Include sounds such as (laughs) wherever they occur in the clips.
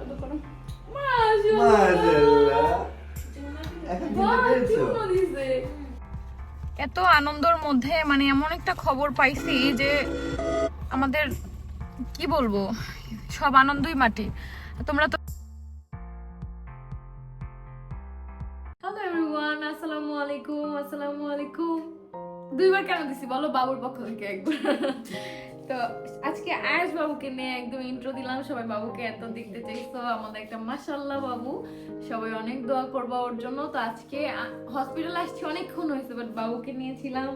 চিনতে পেরেছ এত আনন্দের মধ্যে মানে এমন একটা খবর পাইছি যে আমাদের কি বলব সব আনন্দই মাটি। তোমরা তো হ্যালো এভরিওয়ান আসসালামু আলাইকুম আসসালামু আলাইকুম। দুইবার কেন দিছি বলো? বাবুর পক্ষ থেকে একবার। তো আজকে আয়াস বাবুকে নিয়ে একদম ইন্ট্রো দিলাম সবাই বাবুকে এত দেখতে চাইছো আমাদের একটা মাশাল্লাহ বাবু সবাই অনেক দোয়া করব ওর জন্য। তো আজকে হসপিটাল আসছি অনেকক্ষণ হয়েছে বাট বাবুকে নিয়েছিলাম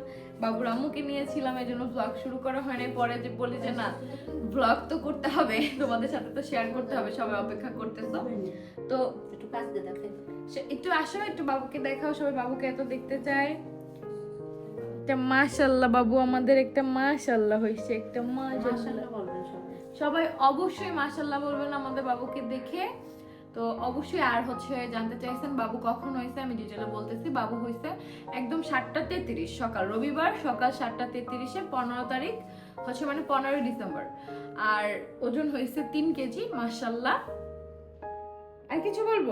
বাবুর আম্মুকে নিয়েছিলাম এই জন্য ব্লগ শুরু করা হয়নি পরে যে বলি যে না ব্লগ তো করতে হবে তোমাদের সাথে তো শেয়ার করতে হবে সবাই অপেক্ষা করতেছো। তো একটু কাজ একটু আসো একটু বাবুকে দেখাও সবাই বাবুকে এত দেখতে চায়। একটা মাশাল্লাহ বাবু আমাদের একটা মাশাল্লাহ হয়েছে একটা মাশাল্লাহ বলবেন সবাই। সবাই অবশ্যই মাশাল্লাহ বলবেন আমাদের বাবুকে দেখে। তো অবশ্যই আর হচ্ছে জানতে চাইছেন বাবু কখন হয়েছে আমি ডিটেলে বলতেছি বাবু হয়েছে একদম সাতটা তেত্রিশ সকাল রবিবার সকাল সাতটা তেত্রিশে পনেরো তারিখ হচ্ছে মানে পনেরোই ডিসেম্বর। আর ওজন হয়েছে তিন কেজি মাশাল্লাহ আর কিছু বলব?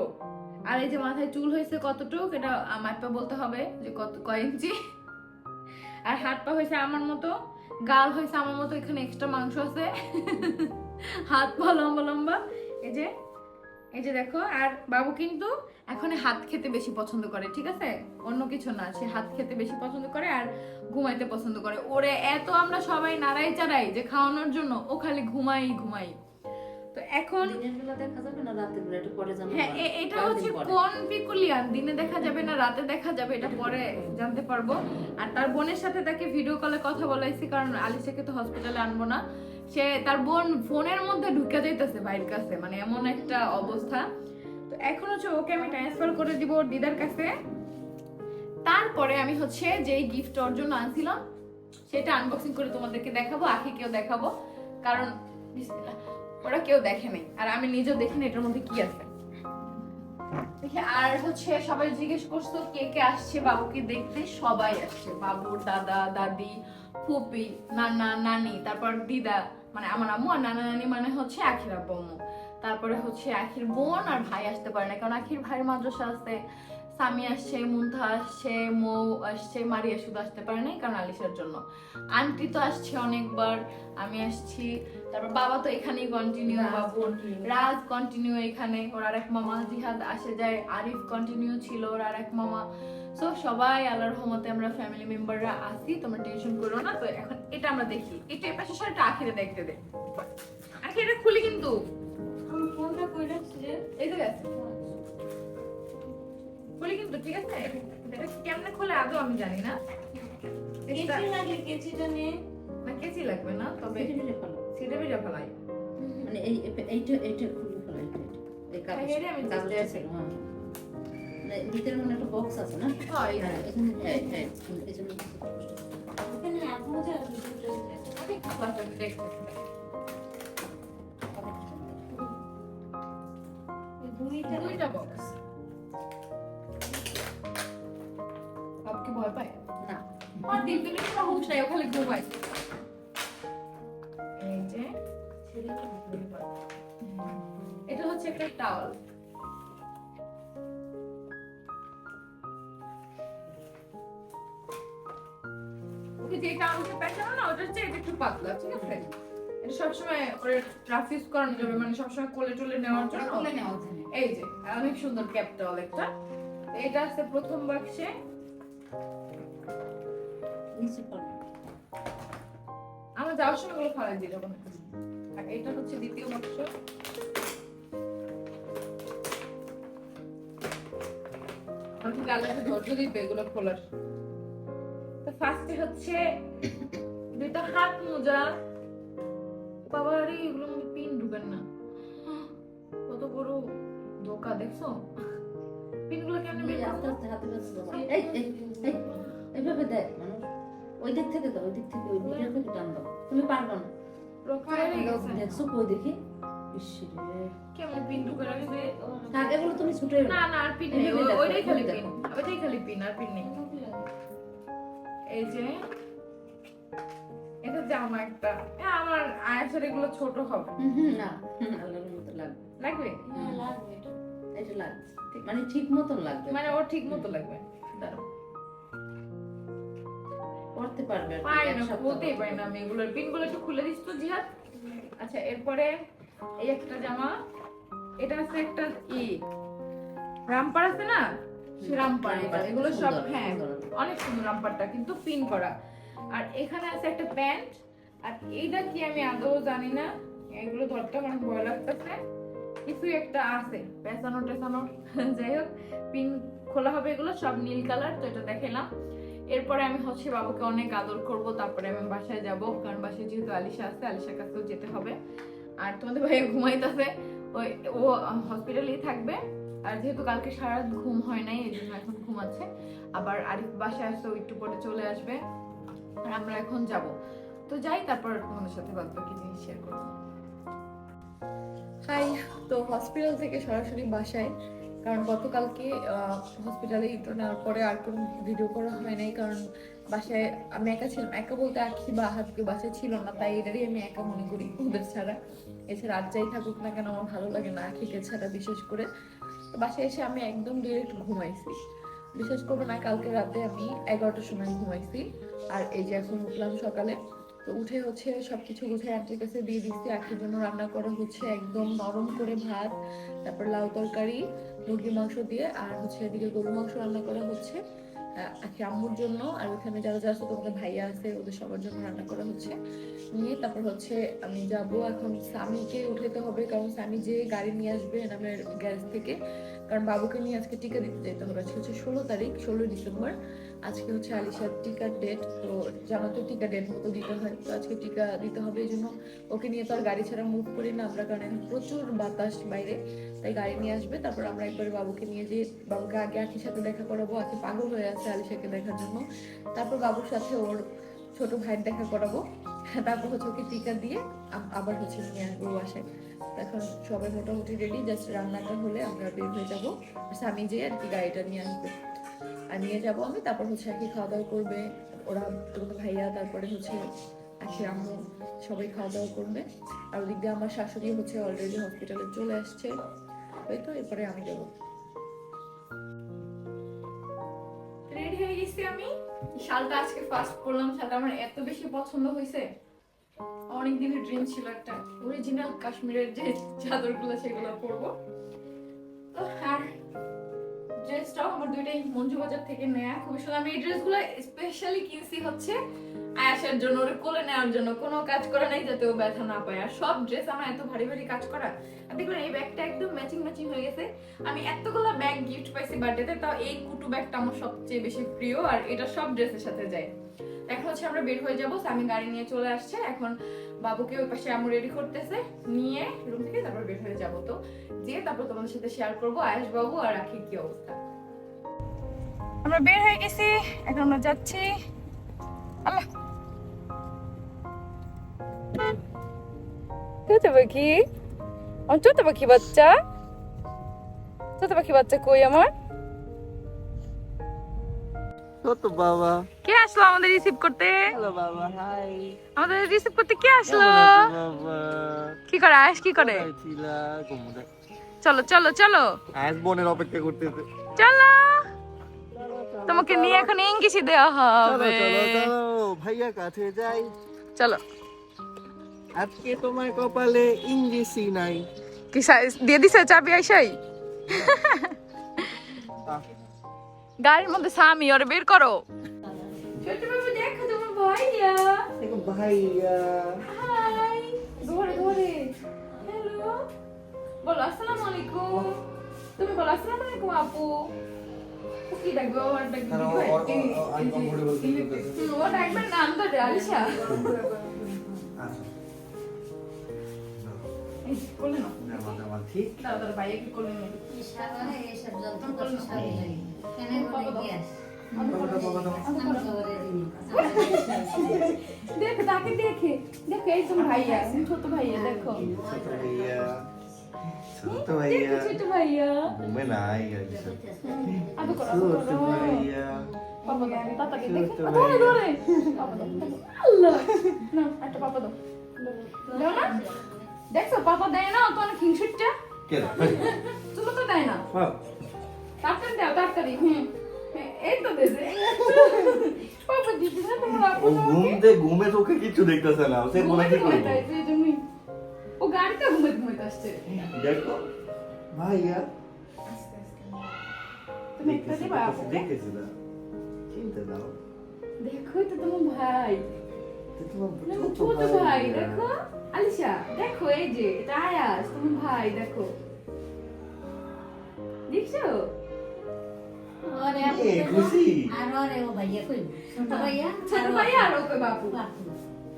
আর এই যে মাথায় চুল হয়েছে কতটুক এটা মাপা বলতে হবে যে কত কয় ইঞ্চি? আর হাত পা হয়েছে আমার মতো, গাল হয়েছে আমার মতো, এখানে এক্সট্রা মাংস আছে। হাত পা লম্বা লম্বা। এই যে এই যে দেখো, আর বাবু কিন্তু এখন হাত খেতে বেশি পছন্দ করে, ঠিক আছে? অন্য কিছু না, সে হাত খেতে বেশি পছন্দ করে আর ঘুমাইতে পছন্দ করে। ওরে, এত আমরা সবাই নাড়াই চাড়াই যে খাওয়ানোর জন্য, ও খালি ঘুমাই ঘুমাই। তো এখন বেলা দেখা যাবে না রাতের বেলা? একটু পরে জানতে হ্যাঁ এটা হচ্ছে কোন পিকুলিয়ান? দিনে দেখা যাবে না রাতে দেখা যাবে এটা পরে জানতে পারব। আর তার বোনের সাথে তাকে ভিডিও কলে কথা বলাইছি কারণ আলিশাকে তো হসপিটালে আনব না। সে তার বোন ফোনের মধ্যে ঢুকে যাইতেছে বাইরের কাছে মানে এমন একটা অবস্থা। তো এখন হচ্ছে ওকে আমি ট্রান্সফার করে দিব ওর দিদার কাছে। তারপরে আমি হচ্ছে যেই গিফট ওর জন্য আনছিলাম সেটা আনবক্সিং করে তোমাদেরকে দেখাবো আখিকেও দেখাবো। কারণ বিসমিল্লাহ, ওরা কেউ দেখে নাই। আর আমি নিজেও দেখিনি এটার মধ্যে কি আছে। আর হচ্ছে সবাই জিজ্ঞেস করতো কে কে আসছে বাবুকে দেখতে? সবাই আসছে। বাবুর দাদা, দাদি, ফুপি, নানা, নানি, তারপর দিদা মানে আমার আম্মু আর নানা, নানি মানে হচ্ছে আখির আব্বু আম্মু। তারপরে হচ্ছে আখির বোন আর ভাই আসতে পারে না। কারণ আখির ভাইয়ের মাদ্রাসা আসতে সামি আসছে মুন্থা আসছে মৌ আসছে মারিয়া শুধু আসতে পারে নাই কারণ আলিশার জন্য। আন্টি তো আসছে অনেকবার আমি আসছি। তারপর বাবা তো এখানেই কন্টিনিউ বাবু। রাজ কন্টিনিউ এখানে। ওর আরেক মামা জিহাদ আসে যায় আরিফ কন্টিনিউ ছিল ওর আর এক মামা। সো সবাই আল্লাহর রহমতে আমরা ফ্যামিলি মেম্বাররা আসি তোমরা টেনশন করো না। তো এখন এটা আমরা দেখি। এটা পাশে শাড়িটা আখিরে দেখতে দে। আখিরে খুলি কিন্তু। ফোনটা কই রাখছি যে এই তো গেছে খুলি কিন্তু ঠিক আছে? এটা কেমনে খোলে আদৌ আমি জানি না। কেচি লাগে কেচিটা নিয়ে না কেচি লাগবে না তবে। সিটে বেজা ফেলাই। মানে এই এই- এইটা এইটা খুলে ফেলো এইটা এইটা। এই কাগজ হ্যাঁ, আমি কাগজ আছে। হ্যাঁ। মানে ভিতরে মানে একটা বক্স আছে না? হয় হ্যাঁ এখানে হ্যাঁ হ্যাঁ এখানে এক মজা দেখতে। টাওয়াল ওকে যে টাওয়ালটা পেঁচানো না ওটা হচ্ছে এটা একটু পাতলা ঠিক আছে? এটা সবসময় ওরে ট্রাফিস করানো যাবে মানে সবসময় কোলে টোলে নেওয়ার জন্য। খুলে নেওয়া এই যে অনেক সুন্দর ক্যাপ টাওয়াল একটা। এটা আছে প্রথম বাক্সে। নিচে পড়ে। আমরা যাওয়ার সময় ফালাই দিই যখন। এটা হচ্ছে দ্বিতীয় বাক্স। কত বড় দেখছ পিনগুলো কেমন আস্তে আস্তে হাতে এইভাবে দেখ ওই দিক থেকে ওই দিক থেকে ওই দাও তুমি পারবে না দেখছ কই দেখি কেমন পিন ঢুকে রাখবে থাক তুমি ছুটে না না আর পিন নেই এভাবে ওই- দেখো, ওইটাই খালি পিন ওইটাই খালি পিন আর পিন নেই। এই যে এটা জামা একটা। আমার আয়াসের এগুলো ছোট হবে। হুম হুম, না আল্লাহর মতো লাগবে। লাগবে? এটা। লাগবে মানে ঠিক মতন লাগবে। মানে ওর ঠিক মতো লাগবে। দাঁড়াও। পড়তে পারবে পারি না বলতেই পারি না আমি এগুলোর। পিনগুলো একটু খুলে দিস তো জিহাদ। আচ্ছা এরপরে এই একটা জামা এটা আছে একটা ই। রামপার আছে না? সে রামপার এগুলো সব হ্যাঁ অনেক সুন্দর রামপারটা কিন্তু পিন করা। আর এখানে আছে একটা প্যান্ট। আর এইটা কি আমি আদৌ জানি না। এগুলো ধরতে আমার ভয় লাগতেছে। কিছু একটা আছে পেছানো টেছানো। (laughs) যাই হোক পিন খোলা হবে এগুলো সব নীল কালার তো এটা দেখালাম। এরপরে আমি হচ্ছে বাবুকে অনেক আদর করব তারপরে আমি বাসায় যাব। কারণ বাসায় যেহেতু আলিশা আছে আলিশার কাছেও যেতে হবে। আর তোমাদের ভাই ঘুমাইতেছে। ওই ও হসপিটালেই থাকবে। আর যেহেতু কালকে সারা ঘুম হয় নাই, এই জন্য এখন ঘুমাচ্ছে। আবার আরিফ বাসায় আসছে ও একটু পরে চলে আসবে। আর আমরা এখন যাব। তো যাই, তারপর তোমাদের সাথে বাদ বাকি জিনিস শেয়ার করব। হাই তো হসপিটাল থেকে সরাসরি বাসায়। কারণ গতকালকে হসপিটালে ইন্টার নেওয়ার পরে আর কোনো ভিডিও করা হয় নাই। কারণ বাসায় আমি একা ছিলাম। একা বলতে আখি বা হাতকে বাসায় ছিল না, তাই এটারই আমি একা মনে করি ওদের ছাড়া। এছাড়া আর যাই থাকুক না কেন, আমার ভালো লাগে না আখিকে ছাড়া বিশেষ করে। বাসায় এসে আমি একদম ডিরেক্ট ঘুমাইছি। বিশেষ করব না, কালকে রাতে আমি এগারোটার সময় ঘুমাইছি। আর এই যে এখন উঠলাম সকালে, তো উঠে হচ্ছে সবকিছু গুছিয়ে আন্টির কাছে দিয়ে দিচ্ছি আখির জন্য রান্না করা হচ্ছে একদম নরম করে ভাত, তারপর লাউ তরকারি, মুরগির মাংস দিয়ে, আর হচ্ছে এদিকে গরু মাংস রান্না করা হচ্ছে। আম্মুর জন্য আর ওখানে যারা যারা আছে তোমাদের ভাইয়া আছে, ওদের সবার জন্য রান্না করা হচ্ছে। নিয়ে তারপর হচ্ছে আমি যাব। এখন স্বামীকে উঠাতে হবে, কারণ স্বামী যে গাড়ি নিয়ে আসবে এনামের গ্যারেজ থেকে কারণ বাবুকে নিয়ে আজকে টিকা দিতে যেতে হবে। আজকে হচ্ছে ষোলো তারিখ, ষোলোই ডিসেম্বর। আজকে হচ্ছে আলিশার টিকার ডেট তো জানো তো টিকা ডেট মতো দিতে হয়। তো আজকে টিকা দিতে হবে এই জন্য। ওকে নিয়ে তো আর গাড়ি ছাড়া মুভ করি না আমরা, কারণ প্রচুর বাতাস বাইরে। তাই গাড়ি নিয়ে আসবে, তারপর আমরা একবার বাবুকে নিয়ে যে বাবুকে আগে আখির সাথে দেখা করাবো। আখি পাগল হয়ে আছে আলিশাকে দেখার জন্য। তারপর বাবুর সাথে ওর ছোট ভাইয়ের দেখা করাবো। তারপর হচ্ছে ওকে টিকা দিয়ে আবার হচ্ছে নিয়ে আসব বাসায়। এখন সবাই মোটামুটি রেডি জাস্ট রান্নাটা হলে আমরা বের হয়ে যাব। স্বামী যেয়ে আর কি গাড়িটা নিয়ে আসবে। আর নিয়ে যাব আমি, তারপর হচ্ছে আর কি খাওয়া দাওয়া করবে। ওরা তোমাদের ভাইয়া, তারপরে হচ্ছে আখি আম্মু, সবাই খাওয়া দাওয়া করবে। আর ওদিক দিয়ে আমার শাশুড়ি হচ্ছে অলরেডি হসপিটালে চলে আসছে। ওই তো, এরপরে আমি যাব। রেডি হয়ে গেছি আমি? শালটা আজকে ফার্স্ট করলাম শালটা আমার এত বেশি পছন্দ হয়েছে। অনেক দিনের ড্রিম ছিল একটা অরিজিনাল কাশ্মীরের যে চাদরগুলো, সেগুলো পরবো। আর ড্রেসটাও আমার দুইটাই মঞ্জু বাজার থেকে নেয়া। খুবই সুন্দর। আমি এই ড্রেসগুলো স্পেশালি কিনছি হচ্ছে আয়াসের জন্য, ওরে কোলে নেওয়ার জন্য। কোনো কাজ করা নাই যাতে ও ব্যথা না পায়। আর সব ড্রেস আমার এত ভারী ভারী কাজ করা। আর দেখুন এই ব্যাগটা একদম ম্যাচিং ম্যাচিং হয়ে গেছে। আমি এতগুলো ব্যাগ গিফট পাইছি বার্থডেতে তাও এই কুটু ব্যাগটা আমার সবচেয়ে বেশি প্রিয়। আর এটা সব ড্রেসের সাথে যায়। এখন হচ্ছে আমরা বের হয়ে যাব আমি গাড়ি নিয়ে চলে আসছে। এখন বাবুকে ওই পাশে আমু রেডি করতেছে, নিয়ে রুম থেকে তারপর বের হয়ে যাব। তো যে তারপর তোমাদের সাথে শেয়ার করব আয়ুষ বাবু আর আখির কি অবস্থা। আমরা বের হয়ে গেছি, এখন আমরা যাচ্ছি। আল্লাহ। চোদ্দ পাখি? আমার চোদ্দ পাখি বাচ্চা। চোদ্দ পাখি বাচ্চা কই আমার? ছোট বাবা। কে আসলো আমাদের রিসিভ করতে? হ্যালো বাবা হাই আমাদের রিসিভ করতে কে আসলো? বাবা? কি করে আয়েশ কি করে। চলো চলো চলো। আয়াস বোনের অপেক্ষা করতেছে। চলো। তোমাকে নিয়ে এখন ইংলিশে দেওয়া হবে চলো চলো। ভাইয়া কাছে যাই। চলো। আজকে তোমার কপালে ইংলিশই নাই। কি দিয়ে দিছে চাবি আইসাই গাড়ির মধ্যে স্বামী ওরে বের করো। ছোট বাবু দেখো তোমার ভাইয়া। দেখো ভাইয়া। হাই। ধরে ধরে। হ্যালো বলো আসসালামু আলাইকুম। তুমি বলো আসসালামু আলাইকুম আপু। কি ডাকবে ডাকবে কি? ও- ডাকবে নাম তো আলিশা কোলে নাও। ঠিক। দাও দাও ভাইয়াকে কোলে নিয়ে সাবানে এসব যন্ত্র করছে সবই দেখো তাকে দেখে দেখো এই তোমার ভাইয়া ছোট ভাইয়া দেখো ছোট ভাইয়া পাপা দেখছ পাপা দেয় না তো অনেক চুমু তো দেয় না তাড়াতাড়ি দাও তাড়াতাড়ি। হুম এই তো দেছে বাবা দিদি না তোমার আপু ও ঘুমতে ঘুমে চোখে কিছু দেখতেছে না সে বলে কি করব? ঘুমাইতে ও গাড়িতে ঘুমাইতে আসছে। দেখো। ভাইয়া। তুমি একটা দিবা আপু দেখতেছি না। চিন্তা দাও। দেখো তো তোমার ভাই। ছোট ভাই দেখো। আলিশা দেখো এই যে এটা আয়াস তোমার ভাই দেখো। দেখছ? আর ওকে বাপু বাপু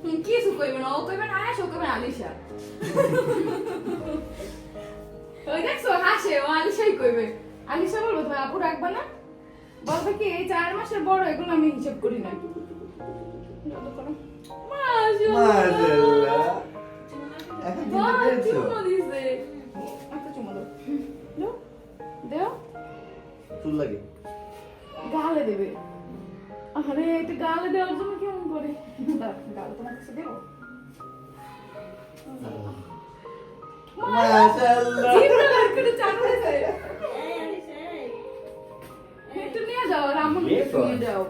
হুম, কিছু কইবে না ও কইবে না আয়াস ও কইবে আলিশা ওই দেখছ হাসে ও আলিশাই কইবে আলিশা বলব তুমি আপু রাখবা না বলবে কি এই চার মাসের বড় এগুলো আমি হিসাব করি না মাশাআল্লাহ এখন চিনতে পেরেছ চুল লাগে গালে দেবে আরে এটা গালে দেওয়ার জন্য কেমন করে দাও, গালে তোমার কাছে দেবো মাশাআল্লাহ চিন্তা করে চালু হয়েছে একটু নিয়ে যাও রামন ये একটু कौन? নিয়ে যাও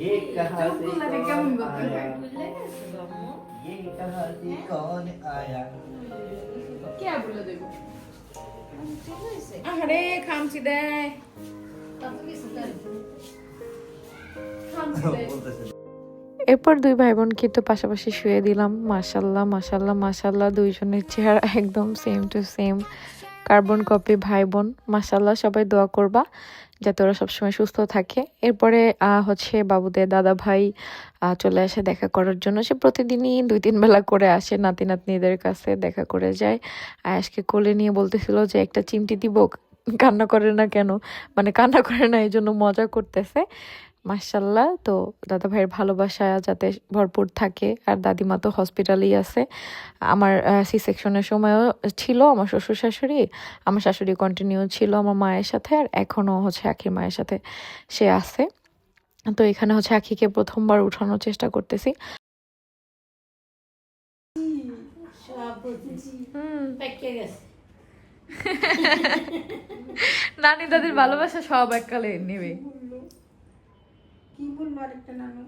ये कहां से चुप लगे क्या कौन मुंह बोलते आया हैं? ये कहां से कौन आया কে বলে দেবো আরে খামচি দেয়। এরপর দুই ভাই বোনকে তো পাশাপাশি শুয়ে দিলাম। মাসাল্লাহ মাসাল্লাহ মাসাল্লাহ দুইজনের চেহারা একদম same to same carbon copy ভাই বোন মাসাল্লাহ সবাই দোয়া করবা। যাতে ওরা সবসময় সুস্থ থাকে। এরপরে হচ্ছে বাবুদের দাদা ভাই চলে আসে দেখা করার জন্য। সে প্রতিদিনই দুই, তিন বেলা করে আসে নাতি, নাতনিদের কাছে দেখা করে যায়। আয়াসকে কোলে নিয়ে বলতেছিল যে, একটা চিমটি দিব, কান্না করে না কেন? মানে কান্না করে না, এই জন্য মজা করতেছে। মার্শাল্লাহ তো দাদা ভাইয়ের ভালোবাসা যাতে ভরপুর থাকে আর দাদিমা তো হসপিটালেই আছে। আমার সি সেকশনের সময়ও ছিল আমার শ্বশুর শাশুড়ি আমার শাশুড়ি কন্টিনিউ ছিল আমার মায়ের সাথে আর এখনও হচ্ছে আখির মায়ের সাথে সে আছে। তো এখানে হচ্ছে আখিকে প্রথমবার উঠানোর চেষ্টা করতেছি। (laughs) নানি দাদির ভালোবাসা সব এককালে নেবে। কি বলল আরেকটা নানু?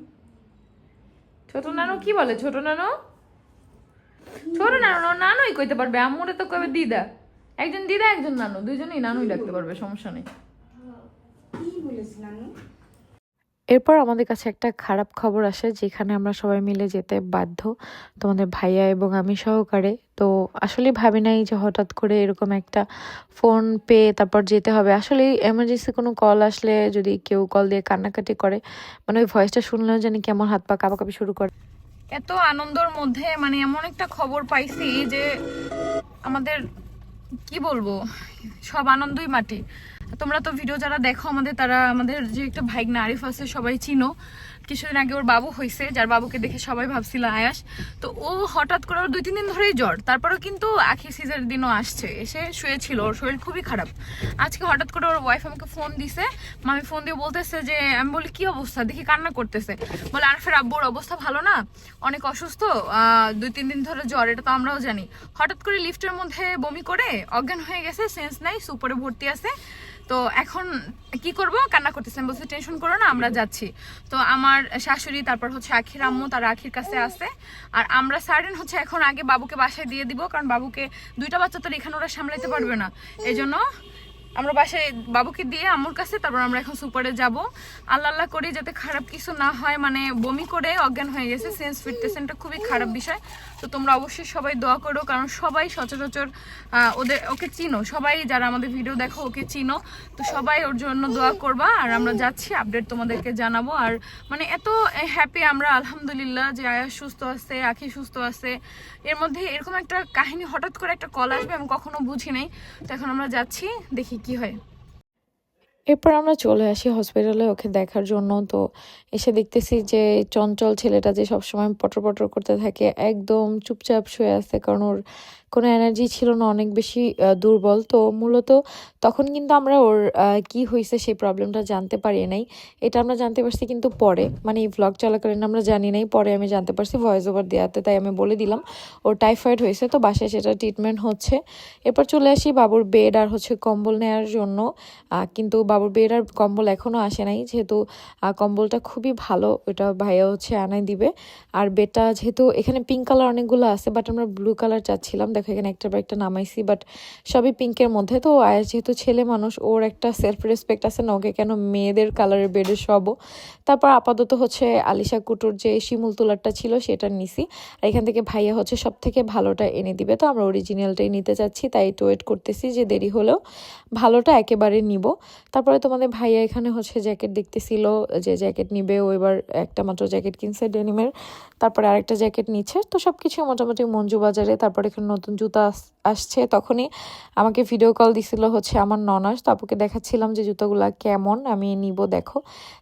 ছোট নানু কি বলে? ছোট নানু? ছোট নানু নানুই কইতে পারবে। আম্মুরে তো কবে দিদা। একজন দিদা একজন নানু। দুইজনেই নানুই ডাকতে পারবে সমস্যা নেই। কি বলেছে নানু? এরপর আমাদের কাছে একটা খারাপ খবর আসে, যেখানে আমরা সবাই মিলে যেতে বাধ্য তোমাদের ভাইয়া এবং আমি সহকারে। তো আসলে ভাবি নাই যে হঠাৎ করে এরকম একটা ফোন পেয়ে তারপর যেতে হবে। আসলে এমার্জেন্সি কোনো কল আসলে যদি কেউ কল দিয়ে কান্নাকাটি করে মানে ওই ভয়েসটা শুনলেও জানি কেমন হাত পা কাঁপাকাঁপি শুরু করে। এত আনন্দর মধ্যে মানে এমন একটা খবর পাইছি যে আমাদের, কি বলব, সব আনন্দই মাটি। তোমরা তো ভিডিও যারা দেখো, আমাদের তারা, আমাদের যে একটা ভাইগনা আরিফ আছে, সবাই চিনো। কিছুদিন আগে ওর বাবু হয়েছে যার বাবুকে দেখে সবাই ভাবছিল আয়াস। তো ও হঠাৎ করে ওর দুই তিন দিন ধরেই জ্বর। তারপরেও কিন্তু আখি সিজের দিনও আসছে। এসে শুয়েছিল, ওর শরীর খুবই খারাপ। আজকে হঠাৎ করে ওর ওয়াইফ আমাকে ফোন দিছে। মামি ফোন দিয়ে বলতেছে যে, আমি বলি, কি অবস্থা? দেখি কান্না করতেছে। বলে, আরফের আব্বুর অবস্থা ভালো না? অনেক অসুস্থ? দুই তিন দিন ধরে জ্বর, এটা তো আমরাও জানি। হঠাৎ করে লিফটের মধ্যে বমি করে অজ্ঞান হয়ে গেছে সেন্স নাই সুপারে ভর্তি আছে। তো এখন কি করব? কান্না করতেছে। আমি বলছি টেনশন করো না, আমরা যাচ্ছি। তো আমার শাশুড়ি, তারপর হচ্ছে আখির আম্মু, তারা আখির কাছে আছে। আর আমরা সার্ডেন হচ্ছে এখন আগে বাবুকে বাসায় দিয়ে দিব, কারণ বাবুকে দুইটা বাচ্চা তো এখানে ওরা সামলাইতে পারবে না। এই জন্য আমরা বাসায় বাবুকে দিয়ে আম্মুর কাছে, তারপর আমরা এখন সুপারে যাব। আল্লাহ আল্লাহ করি যাতে খারাপ কিছু না হয়। মানে বমি করে অজ্ঞান হয়ে গেছে সেন্স ফিরতেছে। এটা খুবই খারাপ বিষয়। তো তোমরা অবশ্যই সবাই দোয়া করো, কারণ সবাই সচরাচর ওদের, ওকে চিনো। সবাই যারা আমাদের ভিডিও দেখো, ওকে চিনো। তো সবাই ওর জন্য দোয়া করবা। আর আমরা যাচ্ছি আপডেট তোমাদেরকে জানাব। আর মানে এত হ্যাপি আমরা, আলহামদুলিল্লাহ, যে আয়া সুস্থ আছে, আখি সুস্থ আছে। এর মধ্যে এরকম একটা কাহিনী, হঠাৎ করে একটা কল আসবে, আমি কখনো বুঝি নাই। তো এখন আমরা যাচ্ছি, দেখি কি হয়। এরপর আমরা চলে আসি হসপিটালে ওকে দেখার জন্য। তো এসে দেখতেছি যে চঞ্চল ছেলেটা যে সবসময় পটর পটর করতে থাকে, একদম চুপচাপ শুয়ে আছে, কারণ ওর কোনো এনার্জি ছিল না, অনেক বেশি দুর্বল। তো মূলত তখন কিন্তু আমরা ওর কি হয়েছে সেই প্রবলেমটা জানতে পারি নাই। এটা আমরা জানতে পারছি কিন্তু পরে। মানে এই ভ্লগ চলাকালীন আমরা জানি নাই, পরে আমি জানতে পারছি ভয়েস ওভার দেওয়াতে। তাই আমি বলে দিলাম ওর টাইফয়েড হয়েছে তো বাসায় সেটা ট্রিটমেন্ট হচ্ছে। এরপর চলে আসি বাবুর বেড আর হচ্ছে কম্বল নেওয়ার জন্য। কিন্তু বাবুর বেড আর কম্বল এখনও আসে নাই। যেহেতু কম্বলটা খুবই ভালো ওটা ভাইয়া হচ্ছে আনাই দিবে। আর বেডটা যেহেতু এখানে পিঙ্ক কালার অনেকগুলো আছে বাট আমরা ব্লু কালার চাচ্ছিলাম। এখানে একটা পর একটা নামাইছি বাট সবই পিঙ্কের মধ্যে। তো আয়াস যেহেতু ছেলে মানুষ, ওর একটা সেলফ রেসপেক্ট আছে না, ওকে কেন মেয়েদের কালারের বেডে সবও তারপর আপাতত হচ্ছে আলিশা কুটুর যে শিমুল তোলারটা ছিল, সেটা নিছি। আর এখান থেকে ভাইয়া হচ্ছে সব থেকে ভালোটা এনে দিবে। তো আমরা অরিজিনালটাই নিতে চাচ্ছি, তাই একটু ওয়েট করতেছি যে দেরি হলেও ভালোটা একেবারে নিব। তারপরে তোমাদের ভাইয়া এখানে হচ্ছে জ্যাকেট দেখতেছিল, যে জ্যাকেট নিবে, ও এবার একটা মাত্র জ্যাকেট কিনছে ডেনিমের তারপরে আরেকটা জ্যাকেট নিচ্ছে। তো সব কিছু মোটামুটি মঞ্জু বাজারে, তারপরে এখানে নতুন জুতা আসছে, তখনই আমাকে ভিডিও কল দিছিল হচ্ছে আমার ননাস তো আপুকে দেখাচ্ছিলাম যে জুতোগুলা কেমন, আমি নিব, দেখো।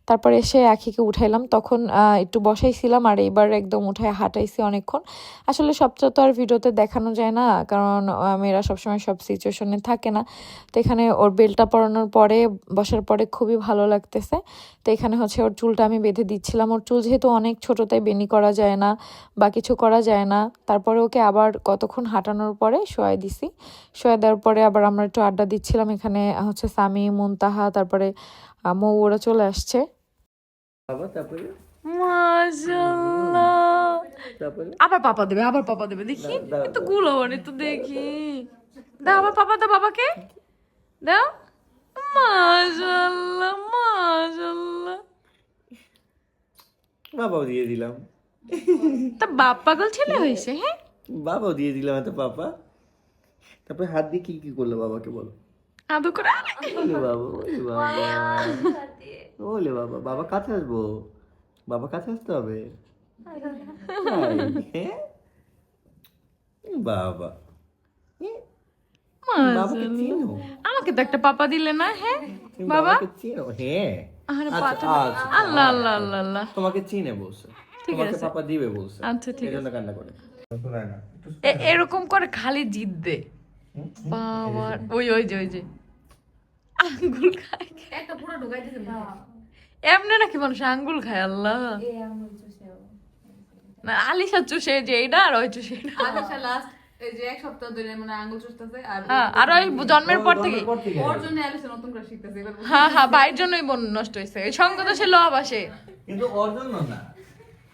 তারপরে এসে আখিকে উঠাইলাম। তখন একটু বসাইছিলাম আর এবার একদম উঠায় হাঁটাইছি অনেকক্ষণ। আসলে সবটা তো আর ভিডিওতে দেখানো যায় না, কারণ মেয়েরা সবসময় সব সিচুয়েশনে থাকে না। তো এখানে ওর বেলটা পরানোর পরে, বসার পরে খুবই ভালো লাগতেছে। তো এখানে হচ্ছে ওর চুলটা আমি বেঁধে দিচ্ছিলাম। ওর চুল যেহেতু অনেক ছোট, তাই বেনি করা যায় না বা কিছু করা যায় না। তারপরে ওকে আবার কতক্ষণ হাঁটানোর পরে শোয়াই দিছি। শোয়া দেওয়ার পরে আবার আমরা একটু আড্ডা দিচ্ছিলাম এখানে হচ্ছে সামি মুনতাহা তারপরে মৌ ওরা চলে আসছে। বাবা তারপরে? মাশাআল্লাহ। তারপরে? আবার পাপা দেবে আবার পাপা দেবে দেখি। দাও, গুলো মানে তো দেখি। দাও আবার পাপা দাও বাবাকে। দাও। মাশাআল্লাহ মাশাআল্লাহ। বাবাও দিয়ে দিলাম। তা বাপ পাগল ছেলে হয়েছে হ্যাঁ? বাবাও দিয়ে দিলাম এত পাপা। তারপরে হাত দিয়ে কি কি করল বাবাকে বলো? আদু করে ওলে বাবা ওলে বাবা। ওলে বাবা বাবা কাছে আসব? বাবা কাছে আসতে হবে? হ্যাঁ? বাবা? বাবাকে চিনো? আমাকে তো একটা পাপা দিলে না হ্যাঁ? বাবা? চিনো? হ্যাঁ। আরে আচ্ছা, পাটা আচ্ছা, আল্লাহ আল্লাহ আল্লাহ আল্লাহ। তোমাকে চিনে বলছে। তোমাকে আছে। পাপা দিবে বলছে। আচ্ছা, ঠিক কান্না করে। এ- এরকম করে খালি জিতবে বাবা ওই ওই যে ওই যে। আঙ্গুল খায়। একটা পুরো ঢুকাই এমনি নাকি মানুষ আঙ্গুল খায় আল্লাহ। না আলিশা চুষে যে এইটা আর ওই চুষে আলিশা লাস্ট এই যে এক সপ্তাহ ধরে মানে আঙ্গুল চুষতেছে আর হ্যাঁ আর ওই জন্মের পর থেকে। ওর জন্য আলিশা নতুন করে শিখতেছে হ্যাঁ হ্যাঁ ভাইয়ের জন্যই বোন নষ্ট হয়েছে। ওই সঙ্গ তো সে লোভ আসে। কিন্তু ওর জন্য না।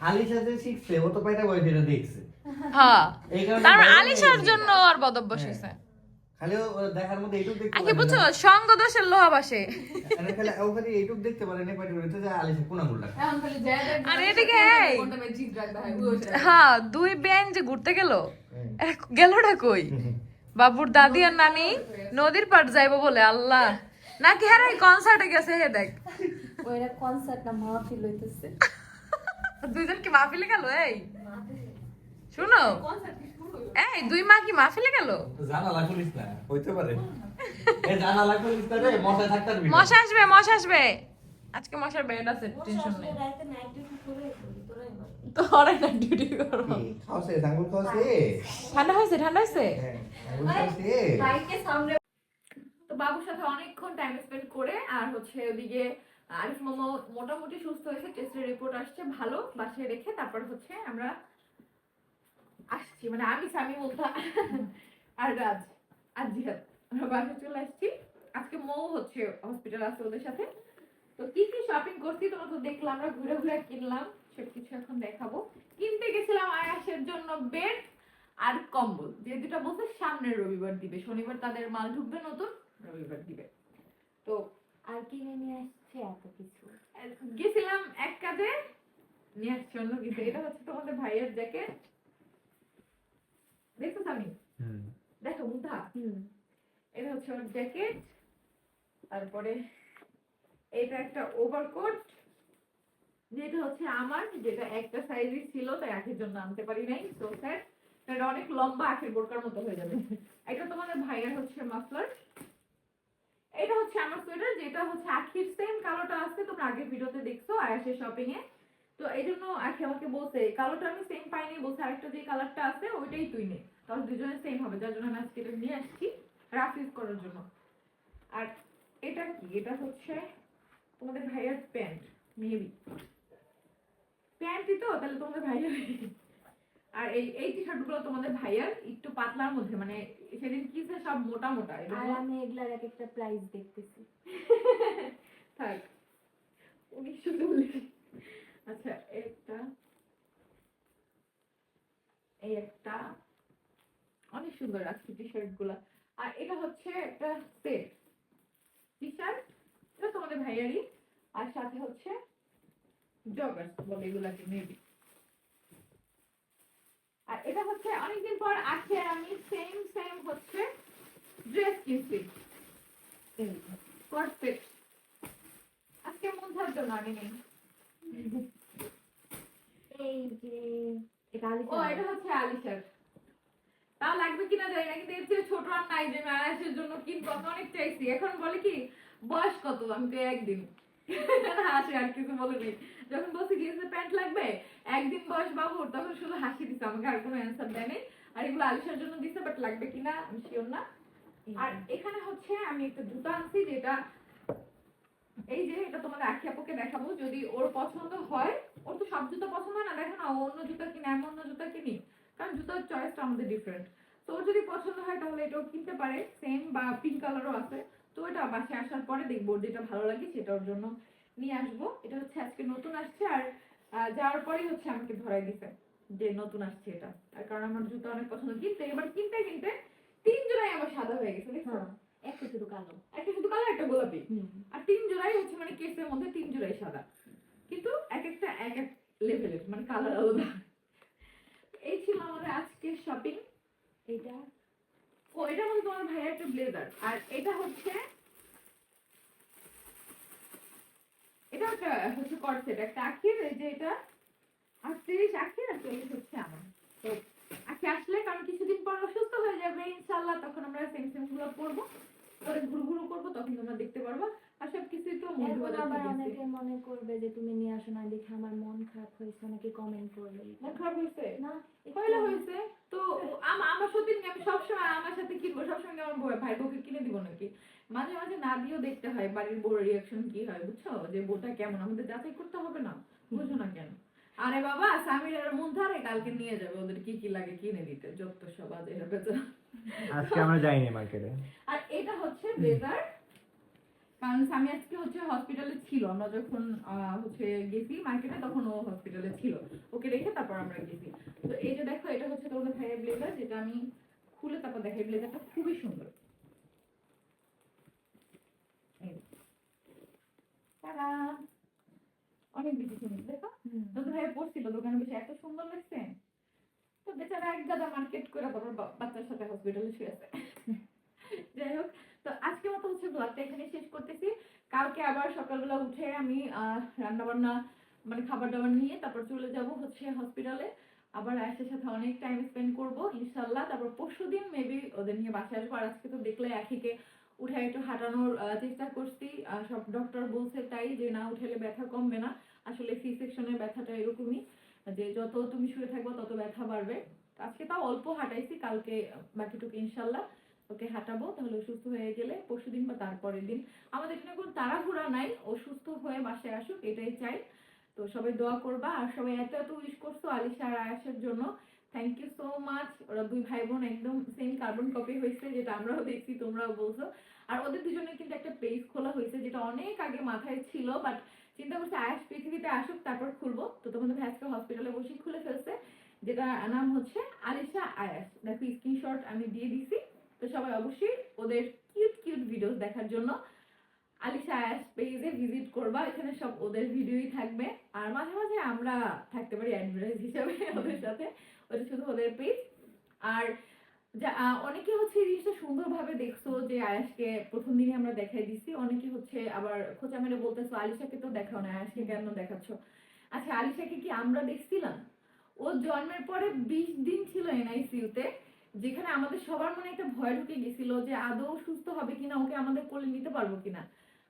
আলির সাথে শিখছে ও তো কয়টা বয়স এটা দেখছে। হ্যাঁ তার আলিশার জন্য আর বদভ্যাস হয়েছে। খালি ও ও দেখার মধ্যে এইটুক দেখতে আগে বুঝছ? সঙ্গ দোষের আরে খালি ও খালি এইটুক দেখতে পারে না কয়টা হইতে যে আলিশা কোন আঙ্গুল রাখে এখন খালি যায় দেখবে এদিকে এই। কোনটা মে জিদ রাখতে হয়। হ্যাঁ দুই ব্যাং যে ঘুরতে গেল গেলটা কই? বাবুর দাদি আর নানি নদীর পার যাইবো বলে আল্লাহ। নাকি হ্যাঁ কনসার্টে গেছে হে দেখ। ওইটা কনসার্ট না মাহফিল হইতেছে। দুইজন কি মাহফিলে গেল এই? শুনো। এই দুই মা কি গেল? জানালা খুলিস না। হইতে পারে। এ জানালা খুলিস না রে মশায় থাকতে পারবি মশা আসবে মশা আসবে। আজকে মশার বেড আছে টেনশন নেই। রাতে নাইট ডিউটি করে না ডিউটি আঙ্গুল ঠান্ডা হয়েছে ঠান্ডা হয়েছে? হ্যাঁ। ভাইকে সামনে তো বাবুর সাথে অনেকক্ষণ টাইম স্পেন্ড করে আর হচ্ছে ওদিকে আরিফ মোমো মোটামুটি সুস্থ হয়েছে টেস্টের রিপোর্ট আসছে ভালো বাসায় রেখে তারপর হচ্ছে আমরা আসছি মানে আমি স্বামী মুগ্ধা আর রাজ আর জিহাদ। আমরা বাসায় চলে আসছি। আজকে মৌ হচ্ছে হসপিটাল আছে ওদের সাথে। তো কি কি শপিং করছি তোমরা তো দেখলাম আমরা ঘুরে ঘুরে কিনলাম সবকিছু এখন দেখাবো। কিনতে গেছিলাম আয়াসের জন্য বেড আর কম্বল। যে দুটা বলছে সামনের রবিবার দিবে শনিবার তাদের মাল ঢুকবে নতুন রবিবার দিবে। তো আর কিনে নিয়ে আসছে এত কিছু। গেছিলাম এক কাজে নিয়ে আসছি অন্য কিছু। এটা হচ্ছে তোমাদের ভাইয়ের জ্যাকেট দেখছ আমি? দেখো মুধা এটা হচ্ছে ওর জ্যাকেট তারপরে এটা একটা ওভারকোট যেটা হচ্ছে আমার যেটা একটা সাইজই ছিল তাই আখের জন্য আনতে পারি নাই তো স্যার এটা অনেক লম্বা আখের বোরকার মতো হয়ে যাবে। এটা তোমাদের ভাইয়ের হচ্ছে মাফলার এটা হচ্ছে আমার সোয়েটার যেটা হচ্ছে আখির সেম কালোটা আছে তোমরা আগের ভিডিওতে দেখছ আয়াসের শপিং এ তো এই জন্য আখি আমাকে বলছে কালোটা আমি সেম পাইনি বলছে আরেকটা যে কালারটা আছে ওইটাই তুই নে। তাহলে দুজনে সেম হবে যার জন্য আমি আজকে এটা নিয়ে আসছি রাফ ইউজ করার জন্য। আর এটা কি? এটা হচ্ছে তোমাদের ভাইয়ার প্যান্ট মেবি প্যান্টই তো তাহলে তোমাদের ভাইয়ার। আর এই এই টি শার্টগুলো তোমাদের ভাইয়ার একটু পাতলার মধ্যে মানে সেদিন কি সব মোটা মোটা আর আমি এগুলার এক একটা প্রাইস দেখতেছি। থাক। উনিশশো চল্লিশ আচ্ছা একটা এই একটা অনেক সুন্দর আছে টি শার্টগুলা। আর এটা হচ্ছে একটা সেট টি শার্ট এটা তোমাদের ভাইয়ারই। আর সাথে হচ্ছে জগার্স বলে এগুলাকে মেবি আর এটা হচ্ছে অনেকদিন পর আছে আমি সেম সেম হচ্ছে ড্রেস কিনছি। পারফেক্ট আজকে মন্থার জন্য আমি নেই। এই যে এটা ও এটা হচ্ছে আলিশার। তাও লাগবে কিনা জানি না কিন্তু এর চেয়ে ছোট আর নাই যে জন্য কিনবো আমি অনেক চাইছি। এখন বলে কি বয়স কত? আমি তো একদিন। হাসি আর কিছু বলিনি যখন বলছি জিন্সের প্যান্ট লাগবে? একদিন বয়স বাবুর তখন শুধু হাসি দিছে আমাকে আর কোনো অ্যান্সার দেয়নি আর এগুলো আলিশার জন্য দিছে বাট লাগবে কিনা? আমি শিওর না। আর এখানে হচ্ছে আমি একটা জুতা আনছি যেটা এই যে এটা তোমাদের আখি আপুকে দেখাবো, যদি ওর পছন্দ হয়, ওর তো সব জুতো পছন্দ হয় না, দেখো না অন্য জুতা কিনে, আমি অন্য জুতা কিনি। কারণ জুতার চয়েসটা আমাদের ডিফারেন্ট তো ওর যদি পছন্দ হয়, তাহলে এটাও কিনতে পারে সেম বা পিঙ্ক কালারও আছে। তো এটা বাসায় আসার পরে দেখব, ওর যেটা ভালো লাগে সেটা ওর জন্য নিয়ে আসব। এটা হচ্ছে আজকে নতুন আসছে, আর যাওয়ার পরেই হচ্ছে আমাকে ধরাই দিছে যে নতুন আসছে এটা। আর কারণ আমার জুতো অনেক পছন্দ। কিনতে এবার কিনতে কিনতে তিন জোড়াই আমার সাদা হয়ে গেছে, দেখছ? হ্যাঁ। একটা শুধু কালো। একটা শুধু কালার একটা গোলাপি। আর তিন জোড়াই হচ্ছে মানে কেসের মধ্যে তিন জোড়াই সাদা। কিন্তু এক একটা এক এক লেভেলের মানে কালার আলাদা। এই ছিল আমাদের আজকের শপিং এটা ও এটা হচ্ছে তোমার ভাইয়ের একটা ব্লেজার আর এটা হচ্ছে এটা একটা হচ্ছে কর্সেট একটা আখির এই যে এটা। আটত্রিশ আখির আর চল্লিশ হচ্ছে আমার। তো আখি আসলে কারণ কিছুদিন পর অসুস্থ হয়ে যাবে ইনশাল্লাহ তখন আমরা সেম সেমগুলো পরবো। পরে ঘুরু ঘুরু করব তখন তোমরা দেখতে পারবা। আর সব কিছুই তো আবার অনেকে মনে করবে যে তুমি নিয়ে আসো না দেখে আমার মন খারাপ হয়েছে অনেকে কমেন্ট করবে। মন খারাপ হয়েছে? না পয়লা হয়েছে? তো আম- আমার সত্যি আমি সবসময় আমার সাথে কিনবো সবসময় আমার বউ- ভাই বউকে কিনে দিব নাকি? মাঝে মাঝে না দিয়েও দেখতে হয় বাড়ির বউর রিয়াকশন কি হয় বুঝছ? যে বউটা কেমন? আমাদের যাচাই করতে হবে না বুঝো না কেন? আরে বাবা স্বামীর মন ধারে কালকে নিয়ে যাবে ওদের কি কি লাগে কিনে দিতে যত সব আজ এর আজকে আমরা যাইনি মার্কেটে। আর এটা হচ্ছে ব্লেজার কারণ আমি আজকে হচ্ছে হসপিটালে ছিল। আমরা যখন হচ্ছে গেছি মার্কেটে তখন ও হসপিটালে ছিল। ওকে রেখে তারপর আমরা গেছি। তো এই যে দেখো এটা হচ্ছে তোমাদের ভাইয়ের ব্লেজার যেটা আমি খুলে তারপর দেখাই। ব্লেজারটা খুবই সুন্দর। এই তারা! অনেক বেশি সুন্দর দেখো হুম। তোদের ভাই পড়ছিল দোকানে বসে এত সুন্দর লাগছে। বেচারা এক গাদা মার্কেট করে তারপর বাচ্চার সাথে হসপিটালে শুয়ে আছে। যাই হোক, তো আজকে মতো হচ্ছে ব্লগটা এখানে শেষ করতেছি। কালকে আবার সকালবেলা উঠে আমি রান্না বান্না মানে খাবার দাবার নিয়ে তারপর চলে যাব হচ্ছে হসপিটালে আবার আয়েশের সাথে অনেক টাইম স্পেন্ড করব ইনশাল্লাহ তারপর পরশু দিন মেবি ওদের নিয়ে বাসায় আসব। আর আজকে তো দেখলে একিকে উঠে একটু হাঁটানোর চেষ্টা করছি। সব ডক্টর বলছে তাই যে না উঠেলে ব্যথা কমবে না। আসলে সি সেকশনের ব্যথাটা এরকমই, যে যত তুমি শুয়ে থাকবে তত ব্যথা বাড়বে। আজকে তাও অল্প হাঁটাইছি, কালকে বাকিটুকু ইনশাল্লাহ ওকে হাঁটাবো, তাহলে সুস্থ হয়ে গেলে পরশু দিন বা তারপরের দিন। আমাদের এখানে কোনো তাড়াহুড়া নাই, ও সুস্থ হয়ে বাসায় আসুক, এটাই চাই। তো সবাই দোয়া করবা, আর সবাই এত এত উইশ করছ আলিশা আর আয়াসের জন্য। থ্যাংক ইউ সো মাচ ওরা দুই ভাই বোন একদম সেম কার্বন কপি হয়েছে, যেটা আমরাও দেখছি, তোমরাও বলছো। আর ওদের দুজনের কিন্তু একটা পেজ খোলা হয়েছে, যেটা অনেক আগে মাথায় ছিল বাট চিন্তা করছে আয়াস পৃথিবীতে আসুক, তারপর খুলবো। তো তোমাদের ভাইসকে হসপিটালে বসে খুলে ফেলছে। যেটা নাম হচ্ছে আলিশা আয়াস। দেখো স্ক্রিনশট আমি দিয়ে দিছি। তো সবাই অবশ্যই ওদের কিউট কিউট ভিডিওস দেখার জন্য আলিশা আয়াস পেজে ভিজিট করবা। এখানে সব ওদের ভিডিওই থাকবে। আর মাঝে মাঝে আমরা থাকতে পারি অ্যাডভার্টাইজ হিসাবে ওদের সাথে। ওটা শুধু ওদের পেজ আর যা অনেকে হচ্ছে এই জিনিসটা সুন্দরভাবে দেখছ যে আয়াসকে প্রথম দিনে আমরা দেখাই দিছি। অনেকে হচ্ছে আবার খোঁচা মেরে বলতেছো আলিশাকে তো দেখাও না আয়াসকে কেন দেখাচ্ছ? আচ্ছা আলিশাকে কি আমরা দেখছিলাম? ও জন্মের পরে বিশ দিন ছিল এনআইসিউতে যেখানে আমাদের সবার মনে একটা ভয় ঢুকে গেছিল যে আদৌ সুস্থ হবে কিনা, ওকে আমাদের কোলে নিতে পারব কিনা।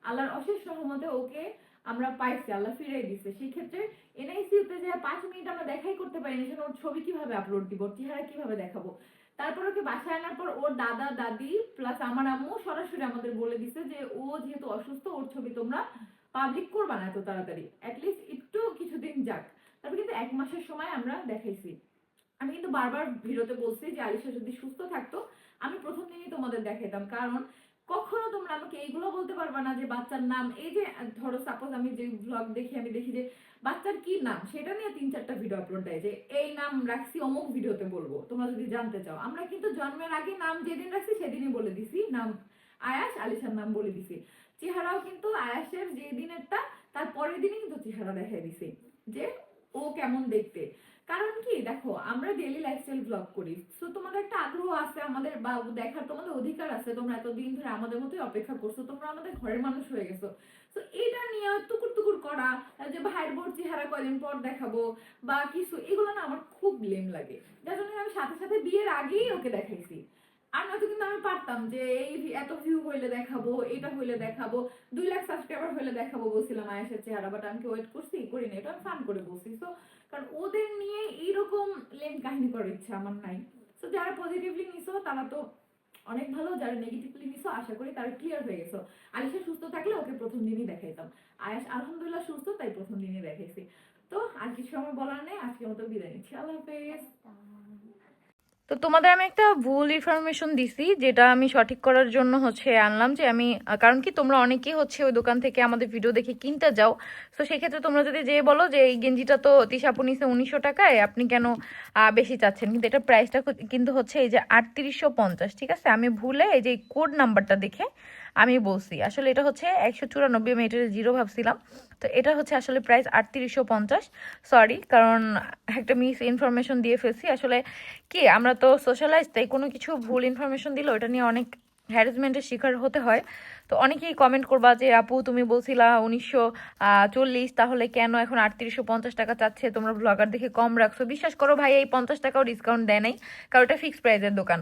আল্লাহর অশেষ সহমতে ওকে আমরা পাইছি, আল্লাহ ফিরাই দিছে। সেই ক্ষেত্রে এনআইসিউতে যে পাঁচ মিনিট আমরা দেখাই করতে পারিনি সেটা ওর ছবি কীভাবে আপলোড দিব চেহারা কীভাবে দেখাবো? তারপর ওকে বাসায় আনার পর ওর দাদা, দাদি প্লাস আমার আম্মু সরাসরি আমাদের বলে দিছে যে, ও যেহেতু অসুস্থ, ওর ছবি তোমরা পাবলিক করবা না এত তাড়াতাড়ি। অ্যাটলিস্ট একটু কিছুদিন যাক। তারপর কিন্তু এক মাসের সময় আমরা দেখাইছি। আমি কিন্তু বারবার ভিডিওতে বলছি যে আলিশা যদি সুস্থ থাকতো, আমি প্রথম দিনই তোমাদের দেখাইতাম। কারণ কখনো তোমরা আমাকে এইগুলো বলতে পারবা না যে বাচ্চার নাম। এই যে, ধরো সাপোজ আমি যে ব্লগ দেখি, আমি দেখি যে বাচ্চার কি নাম? সেটা নিয়ে তিন চারটা ভিডিও আপলোড দেয় যে, এই নাম রাখছি, অমুক ভিডিওতে বলব। তোমরা যদি জানতে চাও। আমরা কিন্তু জন্মের আগে নাম যেদিন রাখছি, সেদিনই বলে দিছি। নাম আয়াস, আলিশার নাম বলে দিছি। চেহারাও কিন্তু আয়াসের যে দিনেরটা তার পরের দিনই কিন্তু চেহারা দেখাই দিছি। যে ও কেমন দেখতে? কারণ কি, দেখো, আমরা ডেইলি লাইফস্টাইল ব্লগ করি। সো তোমাদের একটা আগ্রহ আছে, আমাদের বা দেখার তোমাদের অধিকার আছে, তোমরা এতদিন ধরে আমাদের মতোই অপেক্ষা করছ, তোমরা আমাদের ঘরের মানুষ হয়ে গেছো। তো এটা নিয়ে টুকুর টুকুর করা, যে ভাইয়ের বোর চেহারা কয়দিন পর দেখাবো বা কিছু, এগুলো না আমার খুব লেম লাগে। যার জন্য আমি সাথে সাথে বিয়ের আগেই ওকে দেখাইছি। আর নয়তো কিন্তু আমি পারতাম যে এই এত ভিউ হইলে দেখাবো, এটা হইলে দেখাবো, দুই লাখ সাবস্ক্রাইবার হইলে দেখাবো বলছিলাম আয়েশের চেহারা বাট আমি ওয়েট করছি? করি না এটা আমি ফান করে বলছি। তো কারণ ওদের নিয়ে এইরকম লেম কাহিনী করার ইচ্ছা আমার নাই। তো যারা পজিটিভলি নিছো, তারা তো অনেক ভালো, যারা নেগেটিভলি নিছো, আশা করি তারা ক্লিয়ার হয়ে গেছো। আলিশা সুস্থ থাকলে ওকে প্রথম দিনই দেখাইতাম। আয়াস আলহামদুলিল্লাহ সুস্থ, তাই প্রথম দিনই দেখাইছি। তো আর কিছু আমার বলার নেই, আজকের মতো বিদায় নিচ্ছি। আল্লাহ হাফেজ। তো তোমাদের আমি একটা ভুল ইনফরমেশন দিছি, যেটা আমি সঠিক করার জন্য হচ্ছে আনলাম যে আমি, কারণ কি তোমরা অনেকেই হচ্ছে ওই দোকান থেকে আমাদের ভিডিও দেখে কিনতে যাও। তো সেক্ষেত্রে তোমরা যদি যে বলো যে এই গেঞ্জিটা তো তিসাপু নিছে উনিশশো টাকায়, আপনি কেন বেশি চাচ্ছেন? কিন্তু এটা প্রাইসটা কিন্তু হচ্ছে এই যে আটত্রিশশো পঞ্চাশ, ঠিক আছে? আমি ভুলে এই যে কোড নাম্বারটা দেখে আমি বলছি, আসলে এটা হচ্ছে একশো চুরানব্বই, আমি জিরো ভাবছিলাম। তো এটা হচ্ছে আসলে প্রাইস আটত্রিশশো পঞ্চাশ। সরি কারণ একটা মিস ইনফরমেশন দিয়ে ফেলছি। আসলে কি, আমরা তো সোশ্যালাইজ তাই কোনো কিছু ভুল ইনফরমেশন দিলে ওটা নিয়ে অনেক হ্যারাসমেন্টের শিকার হতে হয়। তো অনেকেই কমেন্ট করবা যে, আপু, তুমি বলছিলা উনিশশো চল্লিশ, তাহলে কেন এখন আটত্রিশশো পঞ্চাশ টাকা চাচ্ছে? তোমরা ব্লগার দেখে কম রাখছো। বিশ্বাস করো ভাই, এই পঞ্চাশ টাকাও ডিসকাউন্ট দেয় নাই, কারণ এটা ফিক্সড প্রাইসের দোকান।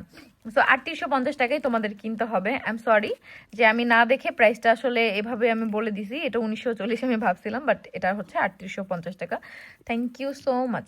সো আটত্রিশশো পঞ্চাশ টাকাই তোমাদের কিনতে হবে। আই এম সরি যে, আমি না দেখে প্রাইসটা আসলে এভাবে আমি বলে দিছি। এটা উনিশশো চল্লিশ আমি ভাবছিলাম বাট এটা হচ্ছে আটত্রিশশো পঞ্চাশ টাকা। Thank you so much